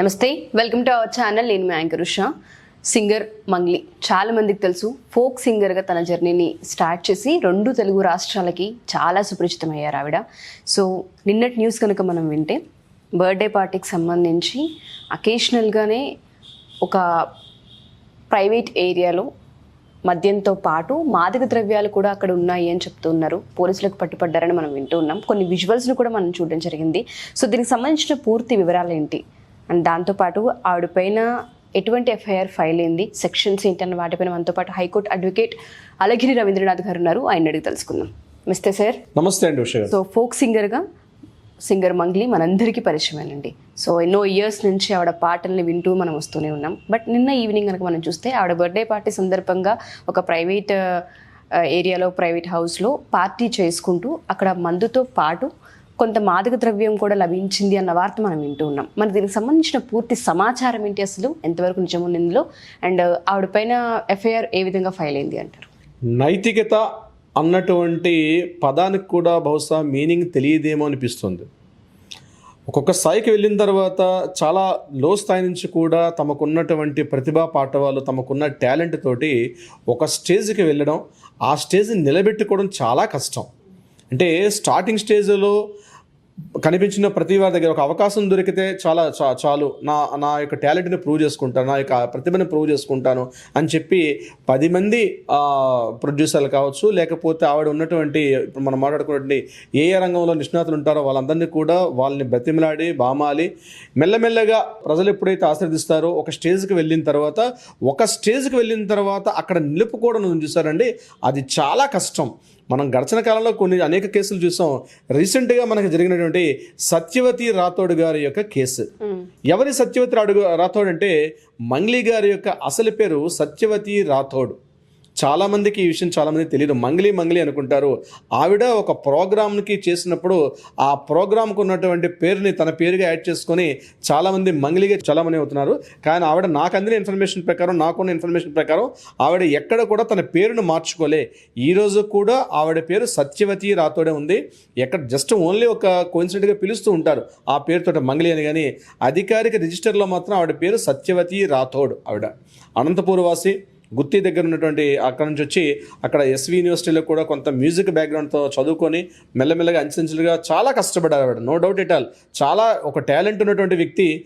నమస్తే welcome to our channel నేను మీ యాంకర్ ఉషా. సింగర్ మంగ్లీ. చాలామందికి తెలుసు ఫోక్ సింగర్గా తన జర్నీని స్టార్ట్ చేసి రెండు తెలుగు రాష్ట్రాలకి చాలా సుపరిచితమయ్యారు ఆవిడ. సో నిన్నటి న్యూస్ కనుక మనం వింటే బర్త్డే పార్టీకి సంబంధించి అకేషనల్గానే ఒక ప్రైవేట్ ఏరియాలో మద్యంతో పాటు మాదక ద్రవ్యాలు కూడా అక్కడ ఉన్నాయి అని చెప్తున్నారు. పోలీసులకు పట్టుపడ్డారని మనం వింటూ ఉన్నాం. కొన్ని విజువల్స్ను కూడా మనం చూడడం జరిగింది. సో దీనికి సంబంధించిన పూర్తి వివరాలు ఏంటి? అండ్ దాంతోపాటు ఆవిడ పైన ఎటువంటి ఎఫ్ఐఆర్ ఫైల్ అయింది సెక్షన్స్ ఏంటన్న వాటిపైన మనతో పాటు హైకోర్టు అడ్వకేట్ అలగిరి రవీంద్రనాథ్ గారు ఉన్నారు. ఆయన అడిగి తెలుసుకుందాం. నమస్తే సార్. నమస్తే అండి సో ఫోక్ సింగర్గా సింగర్ మంగ్లీ మనందరికీ పరిచయమేనండి సో ఎన్నో ఇయర్స్ నుంచి ఆవిడ పాటల్ని వింటూ మనం వస్తూనే ఉన్నాం. బట్ నిన్న ఈవినింగ్ కనుక మనం చూస్తే ఆవిడ బర్త్డే పార్టీ సందర్భంగా ఒక ప్రైవేట్ ఏరియాలో ప్రైవేట్ హౌస్లో పార్టీ చేసుకుంటూ అక్కడ మందుతో పాటు కొంత మాదక ద్రవ్యం కూడా లభించింది అన్న వార్త మనం వింటూ ఉన్నాం. మరి దీనికి సంబంధించిన పూర్తి సమాచారం ఏంటి అసలు? ఎంతవరకు నిజం ఇందులో? అండ్ ఆవిడ పైన ఎఫ్ఐఆర్ ఏ విధంగా ఫైల్ అయింది అంటారు? నైతికత అన్నటువంటి పదానికి కూడా బహుశా మీనింగ్ తెలియదేమో అనిపిస్తుంది. ఒక్కొక్క స్థాయికి వెళ్ళిన తర్వాత చాలా లో స్థాయి నుంచి కూడా తమకున్నటువంటి ప్రతిభా పాఠవాలు తమకున్న టాలెంట్ తోటి ఒక స్టేజ్కి వెళ్ళడం ఆ స్టేజ్ని నిలబెట్టుకోవడం చాలా కష్టం. అంటే స్టార్టింగ్ స్టేజ్లో కనిపించిన ప్రతి వారి దగ్గర ఒక అవకాశం దొరికితే చాలా చా చాలు. నా నా యొక్క టాలెంట్ని ప్రూవ్ చేసుకుంటాను నా యొక్క ప్రతిభని ప్రూవ్ చేసుకుంటాను అని చెప్పి పది మంది ప్రొడ్యూసర్లు కావచ్చు లేకపోతే ఆవిడ ఉన్నటువంటి ఇప్పుడు మనం మాట్లాడుకున్నటువంటి ఏ ఏ రంగంలో నిష్ణాతులు ఉంటారో వాళ్ళందరినీ కూడా వాళ్ళని బ్రతిమలాడి బామాలి. మెల్లమెల్లగా ప్రజలు ఎప్పుడైతే ఆశ్రదిస్తారో ఒక స్టేజ్కి వెళ్ళిన తర్వాత ఒక స్టేజ్కి వెళ్ళిన తర్వాత అక్కడ నిలుపుకోవడం చూసారండి అది చాలా కష్టం. మనం గడిచిన కాలంలో కొన్ని అనేక కేసులు చూసాం. రీసెంట్గా మనకు జరిగినటువంటి సత్యవతి రాథోడ్ గారి యొక్క కేసు. ఎవరి సత్యవతి రాడు రాథోడ్ అంటే మంగ్లీ గారి యొక్క అసలు పేరు సత్యవతి రాథోడ్. చాలామందికి ఈ విషయం చాలామంది తెలియదు మంగ్లీ మంగ్లీ అనుకుంటారు. ఆవిడ ఒక ప్రోగ్రామ్కి చేసినప్పుడు ఆ ప్రోగ్రామ్కి ఉన్నటువంటి పేరుని తన పేరుగా యాడ్ చేసుకొని చాలామంది మంగ్లీగా చలామణి అవుతున్నారు కానీ ఆవిడ నాకు అందిన ఇన్ఫర్మేషన్ ప్రకారం నాకున్న ఇన్ఫర్మేషన్ ప్రకారం ఆవిడ ఎక్కడ కూడా తన పేరును మార్చుకోలే. ఈ రోజు కూడా ఆవిడ పేరు సత్యవతి రాతోడే ఉంది. ఎక్కడ జస్ట్ ఓన్లీ ఒక కోన్సిడెంట్గా పిలుస్తూ ఉంటారు ఆ పేరుతో మంగ్లీ అని. కానీ అధికారిక రిజిస్టర్లో మాత్రం ఆవిడ పేరు సత్యవతి రాథోడ్ ఆవిడ. అనంతపూర్ వాసి గుత్తి దగ్గర ఉన్నటువంటి అక్కడ నుంచి వచ్చి అక్కడ ఎస్వి యూనివర్సిటీలో కూడా కొంత మ్యూజిక్ బ్యాక్గ్రౌండ్తో చదువుకొని మెల్లమెల్లగా అంచెంచులుగా చాలా కష్టపడ్డారు ఆవిడ. నో డౌట్ ఎట్ ఆల్ చాలా ఒక టాలెంట్ ఉన్నటువంటి వ్యక్తి.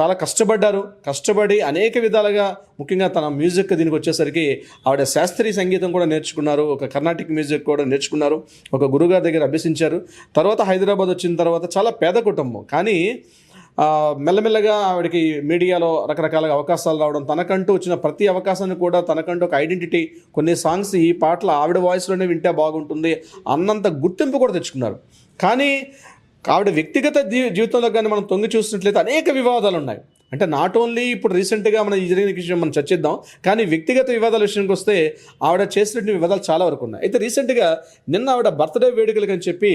చాలా కష్టపడ్డారు. కష్టపడి అనేక విధాలుగా ముఖ్యంగా తన మ్యూజిక్ దీనికి వచ్చేసరికి ఆవిడ శాస్త్రీయ సంగీతం కూడా నేర్చుకున్నారు. ఒక కర్ణాటిక్ మ్యూజిక్ కూడా నేర్చుకున్నారు. ఒక గురుగారి దగ్గర అభ్యసించారు. తర్వాత హైదరాబాద్ వచ్చిన తర్వాత చాలా పేద కుటుంబం. కానీ మెల్లమెల్లగా ఆవిడకి మీడియాలో రకరకాల అవకాశాలు రావడం తనకంటూ వచ్చిన ప్రతి అవకాశాన్ని కూడా తనకంటూ ఒక ఐడెంటిటీ కొన్ని సాంగ్స్ ఈ పాటలు ఆవిడ వాయిస్లోనే వింటే బాగుంటుంది అన్నంత గుర్తింపు కూడా తెచ్చుకున్నారు. కానీ ఆవిడ వ్యక్తిగత జీవితంలో కానీ మనం తొంగి చూసినట్లయితే అనేక వివాదాలు ఉన్నాయి అంటే నాట్ ఓన్లీ ఇప్పుడు రీసెంట్గా మన జరిగిన విషయం మనం చర్చిద్దాం కానీ వ్యక్తిగత వివాదాల విషయానికి వస్తే ఆవిడ చేసినటువంటి వివాదాలు చాలా వరకు ఉన్నాయి. అయితే రీసెంట్గా నిన్న ఆవిడ బర్త్డే వేడుకలకు అని చెప్పి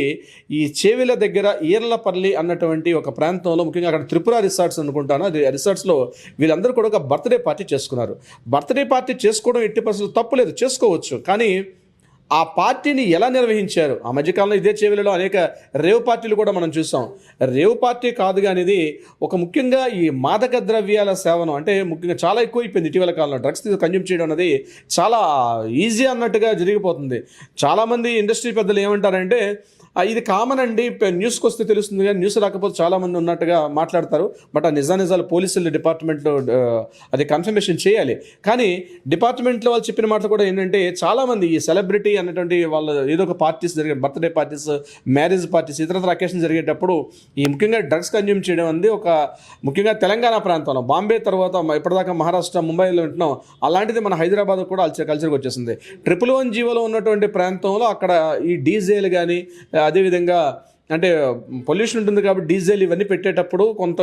ఈ చేవిల దగ్గర ఈర్లపల్లి అన్నటువంటి ఒక ప్రాంతంలో ముఖ్యంగా అక్కడ త్రిపుర రిసార్ట్స్ అనుకుంటాను. అది రిసార్ట్స్లో వీళ్ళందరూ కూడా ఒక బర్త్డే పార్టీ చేసుకున్నారు. బర్త్డే పార్టీ చేసుకోవడం ఎట్టి పరిస్థితులు తప్పులేదు చేసుకోవచ్చు. కానీ ఆ పార్టీని ఎలా నిర్వహించారు? ఆ మధ్యకాలంలో ఇదే చేవెలలో అనేక రేవ్ పార్టీలు కూడా మనం చూసాం. రేవ్ పార్టీ కాదు కానిది ఒక ముఖ్యంగా ఈ మాదక ద్రవ్యాల సేవనం. అంటే ముఖ్యంగా చాలా ఎక్కువ అయిపోయింది ఇటీవల కాలంలో. డ్రగ్స్ కన్జ్యూమ్ చేయడం అనేది చాలా ఈజీ అన్నట్టుగా జరిగిపోతుంది. చాలామంది ఇండస్ట్రీ పెద్దలు ఏమంటారంటే ఇది కామన్ అండి. న్యూస్కి వస్తే తెలుస్తుంది కానీ న్యూస్ రాకపోతే చాలామంది ఉన్నట్టుగా మాట్లాడతారు. బట్ ఆ నిజా నిజాలు పోలీసులు డిపార్ట్మెంట్లో అది కన్ఫర్మేషన్ చేయాలి. కానీ డిపార్ట్మెంట్లో వాళ్ళు చెప్పిన మాటలు కూడా ఏంటంటే చాలామంది ఈ సెలబ్రిటీ అన్నటువంటి వాళ్ళ ఏదో ఒక పార్టీస్ జరిగే బర్త్డే పార్టీస్ మ్యారేజ్ పార్టీస్ ఇతరత్ర అకేషన్ జరిగేటప్పుడు ఈ ముఖ్యంగా డ్రగ్స్ కన్జ్యూమ్ చేయడం అనేది ఒక ముఖ్యంగా తెలంగాణ ప్రాంతంలో. బాంబే తర్వాత ఇప్పటిదాకా మహారాష్ట్ర ముంబైలో ఉంటున్నాం. అలాంటిది మన హైదరాబాద్ కూడా కల్చర్ కల్చర్కి వచ్చేసింది. ట్రిపుల్ వన్ జీవోలో ఉన్నటువంటి ప్రాంతంలో అక్కడ ఈ డీజేలు కానీ అదేవిధంగా అంటే పొల్యూషన్ ఉంటుంది కాబట్టి డీజిల్ ఇవన్నీ పెట్టేటప్పుడు కొంత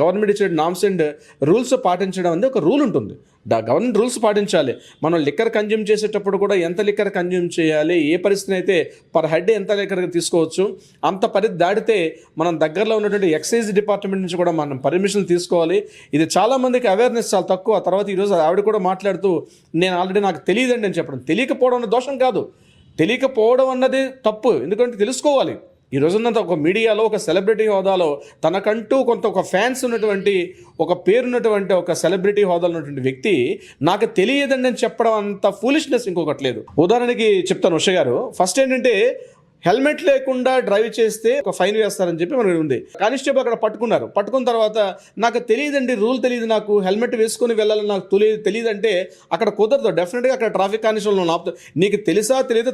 గవర్నమెంట్ ఇచ్చే నామ్స్ అండ్ రూల్స్ పాటించడం అనేది ఒక రూల్ ఉంటుంది. గవర్నమెంట్ రూల్స్ పాటించాలి. మనం లిక్కర్ కన్జ్యూమ్ చేసేటప్పుడు కూడా ఎంత లిక్కర్ కన్జ్యూమ్ చేయాలి ఏ పరిస్థితి అయితే పర్ హెడ్ ఎంత లిక్కర్ తీసుకోవచ్చు అంత పరిధి దాటితే మనం దగ్గరలో ఉన్నటువంటి ఎక్సైజ్ డిపార్ట్మెంట్ నుంచి కూడా మనం పర్మిషన్ తీసుకోవాలి. ఇది చాలామందికి అవేర్నెస్ చాలా తక్కువ. తర్వాత ఈరోజు ఆవిడ కూడా మాట్లాడుతూ నేను ఆల్రెడీ నాకు తెలియదండి అని చెప్పడం. తెలియకపోవడం దోషం కాదు. తెలియకపోవడం అన్నది తప్పు. ఎందుకంటే తెలుసుకోవాలి. ఈ రోజున్నంత ఒక మీడియాలో ఒక సెలబ్రిటీ హోదాలో తనకంటూ కొంత ఒక ఫ్యాన్స్ ఉన్నటువంటి ఒక పేరున్నటువంటి ఒక సెలబ్రిటీ హోదాలో ఉన్నటువంటి వ్యక్తి నాకు తెలియదండి అని చెప్పడం అంత ఫూలిష్నెస్ ఇంకొకటి లేదు. ఉదాహరణకి చెప్తాను ఉష గారు. ఫస్ట్ ఏంటంటే హెల్మెట్ లేకుండా డ్రైవ్ చేస్తే ఒక ఫైన్ వేస్తారని చెప్పి మనకి ఉంది. కానిస్టేబుల్ అక్కడ పట్టుకున్నారు. పట్టుకున్న తర్వాత నాకు తెలియదండి రూల్ తెలియదు నాకు హెల్మెట్ వేసుకొని వెళ్ళాలని నాకు తెలియదు తెలియదంటే అక్కడ కుదరదు. డెఫినెట్గా అక్కడ ట్రాఫిక్ కానిస్టేబుల్ నువ్వు ఆపుతా నీకు తెలుసా తెలియదు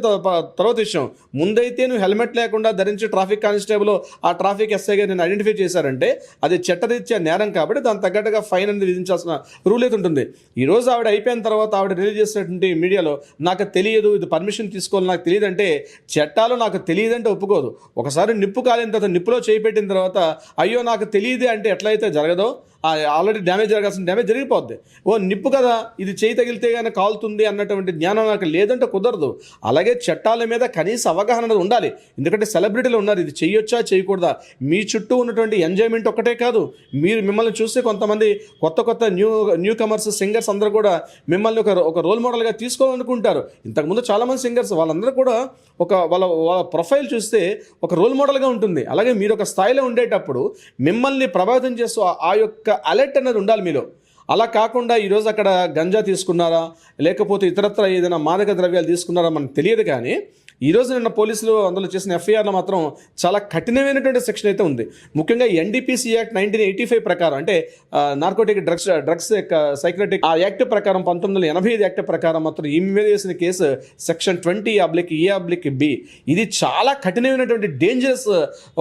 తర్వాత విషయం. ముందైతే నువ్వు హెల్మెట్ లేకుండా ధరించి ట్రాఫిక్ కానిస్టేబుల్ ఆ ట్రాఫిక్ ఎస్ఐగా నేను ఐడెంటిఫై చేశారంటే అది చట్టరీత్యా నేరం కాబట్టి దాని తగ్గట్టుగా ఫైన్ అనేది విధించాల్సిన రూల్ అయితే ఉంటుంది. ఈరోజు ఆవిడ అయిపోయిన తర్వాత ఆవిడ రిలీజ్ చేసినటువంటి మీడియాలో నాకు తెలియదు ఇది పర్మిషన్ తీసుకోవాలి నాకు తెలియదు అంటే చట్టాలు నాకు తెలియదంటే ఒప్పుకోదు. ఒకసారి నిప్పు కాలిన తర్వాత నిప్పులో చేయి పెట్టిన తర్వాత అయ్యో నాకు తెలియదు అంటే ఎట్లయితే జరగదో ఆల్రెడీ డ్యామేజ్ జరగాల్సిన డ్యామేజ్ జరిగిపోద్ది. ఓ నిప్పు కదా ఇది చేయి తగిలితే కానీ కాలుతుంది అన్నటువంటి జ్ఞానం నాకు లేదంటే కుదరదు. అలాగే చట్టాల మీద కనీస అవగాహన అనేది ఉండాలి. ఎందుకంటే సెలబ్రిటీలు ఉన్నారు ఇది చేయొచ్చా చేయకూడదా మీ చుట్టూ ఉన్నటువంటి ఎంజాయ్మెంట్ ఒక్కటే కాదు. మీరు మిమ్మల్ని చూస్తే కొంతమంది కొత్త కొత్త న్యూ న్యూ కమర్స్ సింగర్స్ అందరూ కూడా మిమ్మల్ని ఒక ఒక రోల్ మోడల్గా తీసుకోవాలనుకుంటారు. ఇంతకుముందు చాలామంది సింగర్స్ వాళ్ళందరూ కూడా ఒక వాళ్ళ వాళ్ళ ప్రొఫైల్ చూస్తే ఒక రోల్ మోడల్గా ఉంటుంది. అలాగే మీరు ఒక స్థాయిలో ఉండేటప్పుడు మిమ్మల్ని ప్రభావితం చేస్తూ ఆ- యొక్క యొక్క అలర్ట్ అనేది ఉండాలి మీలో. అలా కాకుండా ఈరోజు అక్కడ గంజా తీసుకున్నారా? లేకపోతే ఇతరత్ర ఏదైనా మాదక ద్రవ్యాలు తీసుకున్నారా? మనకు తెలియదు కానీ ఈరోజు నిన్న పోలీసులు అందులో చేసిన ఎఫ్ఐఆర్లో మాత్రం చాలా కఠినమైనటువంటి సెక్షన్ అయితే ఉంది. ముఖ్యంగా NDPS act nineteen eighty five ప్రకారం అంటే నార్కోటిక్ డ్రగ్స్ డ్రగ్స్ సైక్రటిక్ ఆ యాక్ట్ ప్రకారం పంతొమ్మిది వందల ఎనభై ఐదు యాక్ట్ ప్రకారం మాత్రం ఈ మీద వేసిన కేసు సెక్షన్ ట్వంటీ అబ్లిక్ ఈ అబ్లిక్ బి. ఇది చాలా కఠినమైనటువంటి డేంజరస్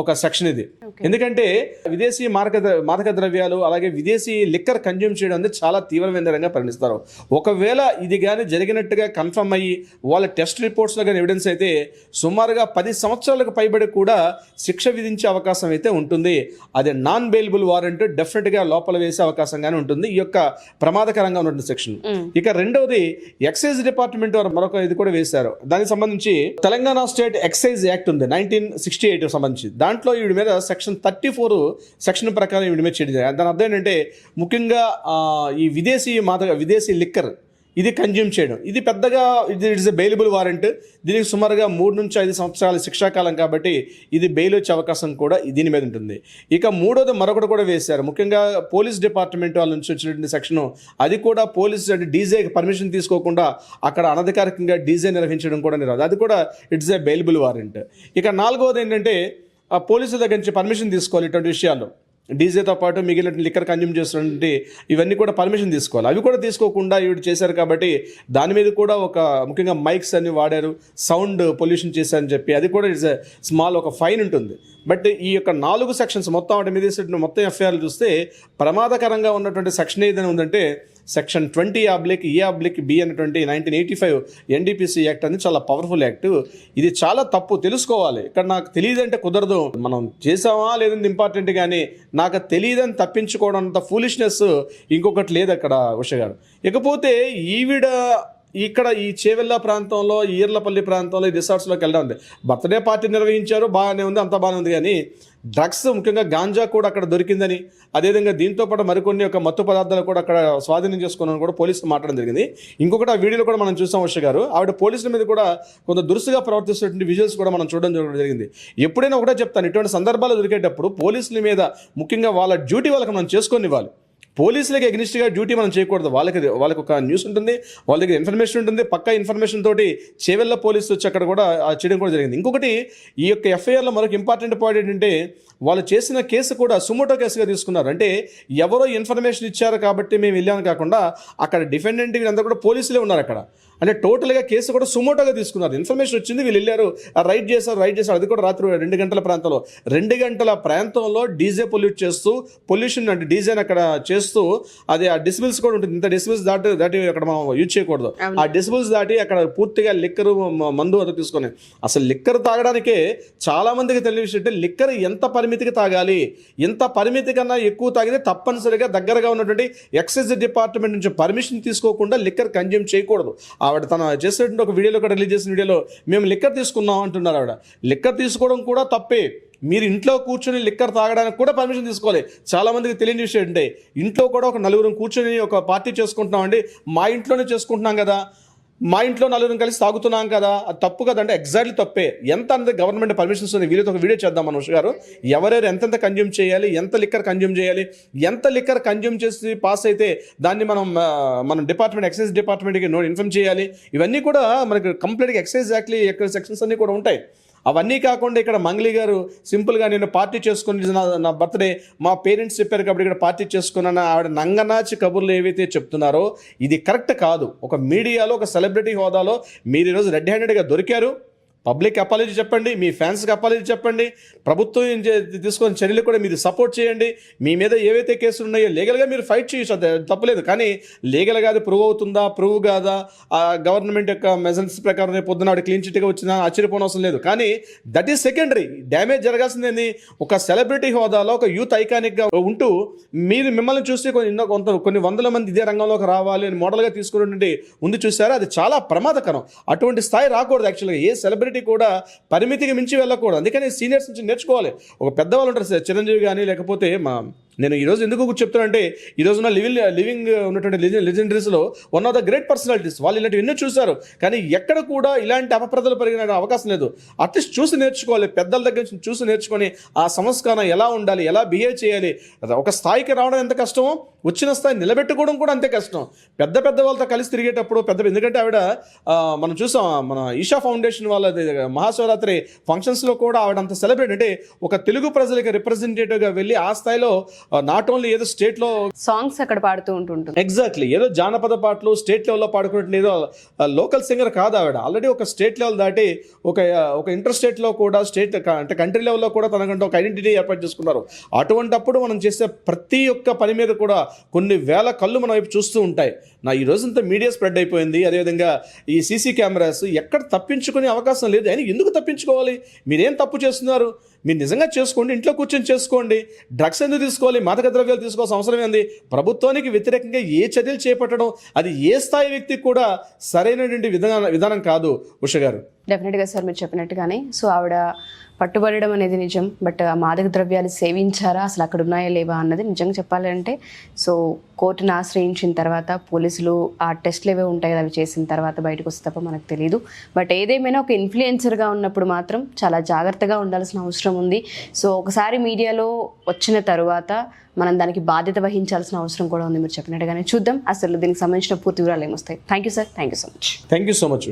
ఒక సెక్షన్ ఇది. ఎందుకంటే విదేశీ మారక మాదక ద్రవ్యాలు అలాగే విదేశీ లిక్కర్ కన్జ్యూమ్ చేయడం అనేది చాలా తీవ్రమైనగా పరిగణిస్తారు. ఒకవేళ ఇది కానీ జరిగినట్టుగా కన్ఫర్మ్ అయ్యి వాళ్ళ టెస్ట్ రిపోర్ట్స్లో కానీ ఎవిడెన్స్ అయితే సుమారుగా పది సంవత్సరాలకు పైబడి కూడా శిక్ష విధించే అవకాశం అయితే ఉంటుంది. అది నాన్ బెయిలబుల్ వారెంట్ డెఫినెట్గా లోపల వేసే అవకాశం కానీ ఉంటుంది. ఈ యొక్క ప్రమాదకరంగా ఉన్నటువంటి సెక్షన్. ఇక రెండవది ఎక్సైజ్ డిపార్ట్మెంట్ వారు మరొక ఇది కూడా వేశారు. దానికి సంబంధించి తెలంగాణ స్టేట్ ఎక్సైజ్ యాక్ట్ ఉంది నైన్టీన్ సిక్స్టీ ఎయిట్ సంబంధించి. దాంట్లో వీడి మీద సెక్షన్ థర్టీ ఫోర్ సెక్షన్ ప్రకారం వీడి మీద చేయడం. దాని అర్థం ఏంటంటే ముఖ్యంగా ఈ విదేశీ మాద విదేశీ లిక్కర్ ఇది కన్జ్యూమ్ చేయడం. ఇది పెద్దగా ఇది ఇట్స్ ఎ బెయిలబుల్ వారెంట్ దీనికి సుమారుగా మూడు నుంచి ఐదు సంవత్సరాల శిక్షాకాలం కాబట్టి ఇది బెయిల్ వచ్చే అవకాశం కూడా దీని మీద ఉంటుంది. ఇక మూడోది మరొకటి కూడా వేశారు. ముఖ్యంగా పోలీస్ డిపార్ట్మెంట్ వాళ్ళ నుంచి వచ్చినటువంటి సెక్షన్ అది కూడా పోలీస్ అంటే డీజే పర్మిషన్ తీసుకోకుండా అక్కడ అనధికారికంగా డీజే నిర్వహించడం కూడా నిరాదు. అది కూడా ఇట్స్ ఎ బెయిలబుల్ వారెంట్ ఇక నాలుగోది ఏంటంటే ఆ పోలీసుల దగ్గర నుంచి పర్మిషన్ తీసుకోవాలి ఇటువంటి విషయాల్లో డీజేతో పాటు మిగిలిన లిక్కర్ కన్జ్యూమ్ చేస్తున్నటువంటి ఇవన్నీ కూడా పర్మిషన్ తీసుకోవాలి. అవి కూడా తీసుకోకుండా ఇవి చేశారు కాబట్టి దాని మీద కూడా ఒక ముఖ్యంగా మైక్స్ అన్ని వాడారు సౌండ్ పొల్యూషన్ చేశారని చెప్పి అది కూడా ఇట్స్ స్మాల్ ఒక ఫైన్ ఉంటుంది. బట్ ఈ యొక్క నాలుగు సెక్షన్స్ మొత్తం వాటి మీద మొత్తం ఎఫ్ఐఆర్లు చూస్తే ప్రమాదకరంగా ఉన్నటువంటి సెక్షన్ ఏదైనా ఉందంటే సెక్షన్ ట్వంటీ ఆబ్లిక్ ఈ ఆబ్లిక్ బి అనేటువంటి nineteen eighty five NDPC act అనేది చాలా పవర్ఫుల్ యాక్ట్. ఇది చాలా తప్పు తెలుసుకోవాలి. ఇక్కడ నాకు తెలియదంటే కుదరదు. మనం చేసామా లేదంటే ఇంపార్టెంట్ కానీ నాకు తెలియదని తప్పించుకోవడం అంత ఫూలిష్నెస్ ఇంకొకటి లేదు అక్కడ ఉష గారు. ఇకపోతే ఈవిడ ఇక్కడ ఈ చేవెళ్ళ ప్రాంతంలో ఈర్లపల్లి ప్రాంతంలో ఈ రిసార్ట్స్లోకి వెళ్ళడం ఉంది. బర్త్డే పార్టీ నిర్వహించారు బాగానే ఉంది అంత బాగానే ఉంది కానీ డ్రగ్స్ ముఖ్యంగా గాంజా కూడా అక్కడ దొరికిందని అదేవిధంగా దీంతో పాటు మరికొన్ని యొక్క మత్తు పదార్థాలు కూడా అక్కడ స్వాధీనం చేసుకున్నాను కూడా పోలీసులు మాట్లాడడం జరిగింది. ఇంకొకటి ఆ వీడియోలో కూడా మనం చూసాం వర్ష గారు ఆవిడ పోలీసుల మీద కూడా కొంత దురుసుగా ప్రవర్తిస్తున్నటువంటి విజువల్స్ కూడా మనం చూడడం జరిగింది. ఎప్పుడైనా ఒకటే చెప్తాను ఇటువంటి సందర్భాలు దొరికేటప్పుడు పోలీసుల మీద ముఖ్యంగా వాళ్ళ డ్యూటీ వాళ్ళకి మనం చేసుకొని ఇవ్వాలి. పోలీసులకి అగ్నిస్ట్గా డ్యూటీ మనం చేయకూడదు. వాళ్ళకి వాళ్ళకి ఒక న్యూస్ ఉంటుంది వాళ్ళ దగ్గర ఇన్ఫర్మేషన్ ఉంటుంది. పక్క ఇన్ఫర్మేషన్ తోటి చేవెళ్ళ పోలీసులు వచ్చి అక్కడ కూడా ఆ చేయడం కూడా జరిగింది. ఇంకొకటి ఈ యొక్క ఎఫ్ఐఆర్లో మరొక ఇంపార్టెంట్ పాయింట్ ఏంటంటే వాళ్ళు చేసిన కేసు కూడా సుమోటో కేసుగా తీసుకున్నారు. అంటే ఎవరో ఇన్ఫర్మేషన్ ఇచ్చారు కాబట్టి మేము వెళ్ళాము కాకుండా అక్కడ డిఫెండెంట్ వీళ్ళందరూ కూడా పోలీసులే ఉన్నారు అక్కడ. అంటే టోటల్గా కేసు కూడా సుమోటోగా తీసుకున్నారు. ఇన్ఫర్మేషన్ వచ్చింది వీళ్ళు వెళ్ళారు ఆ రైడ్ చేశారు రైడ్ చేశారు. అది కూడా రాత్రి రెండు గంటల ప్రాంతంలో. రెండు గంటల ప్రాంతంలో డీజే పొల్యూట్ చేస్తూ పొల్యూషన్ అంటే డీజేని అక్కడ చేస్తూ అది ఆ డిసిబిల్స్ కూడా ఉంటుంది. ఇంత డిసిబిల్స్ దాటి దాటి అక్కడ మనం యూజ్ చేయకూడదు. ఆ డిసిబిల్స్ దాటి అక్కడ పూర్తిగా లిక్కర్ మందు అది తీసుకొని. అసలు లిక్కర్ తాగడానికే చాలా మందికి తెలియ విషయం అంటే లిక్కర్ ఎంత పరిమితికి తాగాలి? ఎంత పరిమితి కన్నా ఎక్కువ తాగితే తప్పనిసరిగా దగ్గరగా ఉన్నటువంటి ఎక్సైజ్ డిపార్ట్మెంట్ నుంచి పర్మిషన్ తీసుకోకుండా లిక్కర్ కన్జ్యూమ్ చేయకూడదు. ఆవిడ తన చేసేటువంటి ఒక వీడియోలో కూడా రిలీజ్ చేసిన వీడియోలో మేము లిక్కర్ తీసుకున్నాం అంటున్నారు ఆవిడ. లిక్కర్ తీసుకోవడం కూడా తప్పే. మీరు ఇంట్లో కూర్చొని లిక్కర్ తాగడానికి కూడా పర్మిషన్ తీసుకోవాలి. చాలామందికి తెలియని విషయం అంటే ఇంట్లో కూడా ఒక నలుగురు కూర్చొని ఒక పార్టీ చేసుకుంటున్నాం అండి మా ఇంట్లోనే చేసుకుంటున్నాం కదా. మా ఇంట్లో నలుగురు కలిసి తాగుతున్నాం కదా అది తప్పు కదంటే ఎగ్జాక్ట్లీ తప్పే. ఎంత అనేది గవర్నమెంట్ పర్మిషన్స్ ఉంది వీళ్ళతో ఒక వీడియో చేద్దాం మనోష్ గారు. ఎవరెవరు ఎంతెంత కన్జ్యూమ్ చేయాలి ఎంత లిక్కర్ కన్జ్యూమ్ చేయాలి ఎంత లిక్కర్ కన్జ్యూమ్ చేసి పాస్ అయితే దాన్ని మనం మనం డిపార్ట్మెంట్ ఎక్సైజ్ డిపార్ట్మెంట్కి నో ఇన్ఫార్మ్ చేయాలి. ఇవన్నీ కూడా మనకి కంప్లీట్గా ఎక్సైజ్ యాక్ట్లీ ఎక్కడ సెక్షన్స్ అన్నీ కూడా ఉంటాయి. అవన్నీ కాకుండా ఇక్కడ మంగ్లీ గారు సింపుల్గా నేను పార్టీ చేసుకుని నా నా బర్త్డే మా పేరెంట్స్ చెప్పారు కాబట్టి ఇక్కడ పార్టీ చేసుకున్నాను. ఆవిడ నంగనాచి కబుర్లు ఏవైతే చెప్తున్నారో ఇది కరెక్ట్ కాదు. ఒక మీడియాలో ఒక సెలబ్రిటీ హోదాలో మీరు ఈరోజు రెడ్ హ్యాండెడ్గా దొరికారు. పబ్లిక్ అపాలజీ చెప్పండి మీ ఫ్యాన్స్కి అపాలజీ చెప్పండి ప్రభుత్వం ఏం తీసుకొని చర్యలు కూడా మీరు సపోర్ట్ చేయండి. మీ మీద ఏవైతే కేసులు ఉన్నాయో లీగల్గా మీరు ఫైట్ చేయొచ్చు తప్పలేదు. కానీ లీగల్గా అది ప్రూవ్ అవుతుందా ప్రూవ్ కాదా? గవర్నమెంట్ యొక్క మెజర్స్ ప్రకారం రేపు పొద్దున ఆవిడ క్లీన్ చిట్గా వచ్చినా ఆశ్చర్యపోనవసరం లేదు. కానీ దట్ ఈస్ సెకండరీ. డ్యామేజ్ జరగాల్సిందేంది? ఒక సెలబ్రిటీ హోదాలో ఒక యూత్ ఐకానిక్గా ఉంటూ మీరు మిమ్మల్ని చూసి కొన్ని ఎన్నో కొంత కొన్ని వందల మంది ఇదే రంగంలోకి రావాలి అని మోడల్గా తీసుకున్నటువంటి ఉంది చూసారా? అది చాలా ప్రమాదకరం. అటువంటి స్థాయి రాకూడదు యాక్చువల్గా. ఏ సెలబ్రిటీ కూడా పరిమితికి మించి వెళ్ళకూడదు. అందుకని సీనియర్స్ నుంచి నేర్చుకోవాలి. ఒక పెద్దవాళ్ళు ఉంటారు సార్, చిరంజీవి కానీ లేకపోతే మా నేను ఈరోజు ఎందుకు చెప్తానంటే ఈరోజు నా లివింగ్ లివింగ్ ఉన్నటువంటి లెజెండరీస్లో one of the great personalities వాళ్ళు ఇలాంటివి ఎన్నో చూశారు. కానీ ఎక్కడ కూడా ఇలాంటి అపప్రదలు పెరిగిన అవకాశం లేదు. అట్లీస్ట్ చూసి నేర్చుకోవాలి. పెద్దల దగ్గర నుంచి చూసి నేర్చుకొని ఆ సంస్కారం ఎలా ఉండాలి? ఎలా బిహేవ్ చేయాలి? ఒక స్థాయికి రావడం ఎంత కష్టమో వచ్చిన స్థాయి నిలబెట్టుకోవడం కూడా అంతే కష్టం. పెద్ద పెద్ద వాళ్ళతో కలిసి తిరిగేటప్పుడు పెద్ద ఎందుకంటే ఆవిడ మనం చూసాం మన ఈషా ఫౌండేషన్ వాళ్ళది మహాశివరాత్రి ఫంక్షన్స్లో కూడా ఆవిడ అంత సెలబ్రేట్ అంటే ఒక తెలుగు ప్రజలకి రిప్రజెంటేటివ్గా వెళ్ళి ఆ స్థాయిలో నాట్ ఓన్లీ ఏదో స్టేట్లో సాంగ్స్ అక్కడ పాడుతూ ఉంటుంటుంది. ఎగ్జాక్ట్లీ ఏదో జానపద పాటలు స్టేట్ లెవెల్లో పాడుకుంటున్న ఏదో లోకల్ సింగర్ కాదు ఆవిడ. ఆల్రెడీ ఒక స్టేట్ లెవెల్ దాటి ఒక ఒక ఇంటర్ స్టేట్లో కూడా స్టేట్ అంటే కంట్రీ లెవెల్లో కూడా తనకంటే ఒక ఐడెంటిటీ ఏర్పాటు చేసుకున్నారు. అటువంటప్పుడు మనం చేసే ప్రతి ఒక్క పని మీద కూడా కొన్ని వేల కళ్ళు మన వైపు చూస్తూ ఉంటాయి. నా ఈ రోజంతా మీడియా స్ప్రెడ్ అయిపోయింది. అదేవిధంగా ఈ సీసీ కెమెరాస్ ఎక్కడ తప్పించుకునే అవకాశం లేదు. అయినా ఎందుకు తప్పించుకోవాలి? మీరేం తప్పు చేస్తున్నారు? మీరు నిజంగా చేసుకోండి ఇంట్లో కూర్చొని చేసుకోండి. డ్రగ్స్ ఎందుకు తీసుకోవాలి? మాదక ద్రవ్యాలు తీసుకోవాల్సిన అవసరం ఏంది? ప్రభుత్వానికి వ్యతిరేకంగా ఏ చర్యలు చేపట్టడం? అది ఏ స్థాయి వ్యక్తికి కూడా సరైనటువంటి విధాన విధానం కాదు ఉష గారు. డెఫినెట్గా సార్ మీరు చెప్పినట్టుగానే. సో ఆవిడ పట్టుబడడం అనేది నిజం. బట్ ఆ మాదక ద్రవ్యాలు సేవించారా? అసలు అక్కడ ఉన్నాయా లేవా అన్నది నిజంగా చెప్పాలంటే సో కోర్టును ఆశ్రయించిన తర్వాత పోలీసులు ఆ టెస్ట్లు ఏవో ఉంటాయి అవి చేసిన తర్వాత బయటకు వస్తే తప్ప మనకు తెలియదు బట్ ఏదేమైనా ఒక ఇన్ఫ్లుయెన్సర్గా ఉన్నప్పుడు మాత్రం చాలా జాగ్రత్తగా ఉండాల్సిన అవసరం ఉంది. సో ఒకసారి మీడియాలో వచ్చిన తర్వాత మనం దానికి బాధ్యత వహించాల్సిన అవసరం కూడా ఉంది. మీరు చెప్పినట్టుగానే చూద్దాం. అసలు దీనికి సంబంధించిన పూర్తి వివరాలు ఏమొస్తాయి? Thank you sir thank you so much thank you so much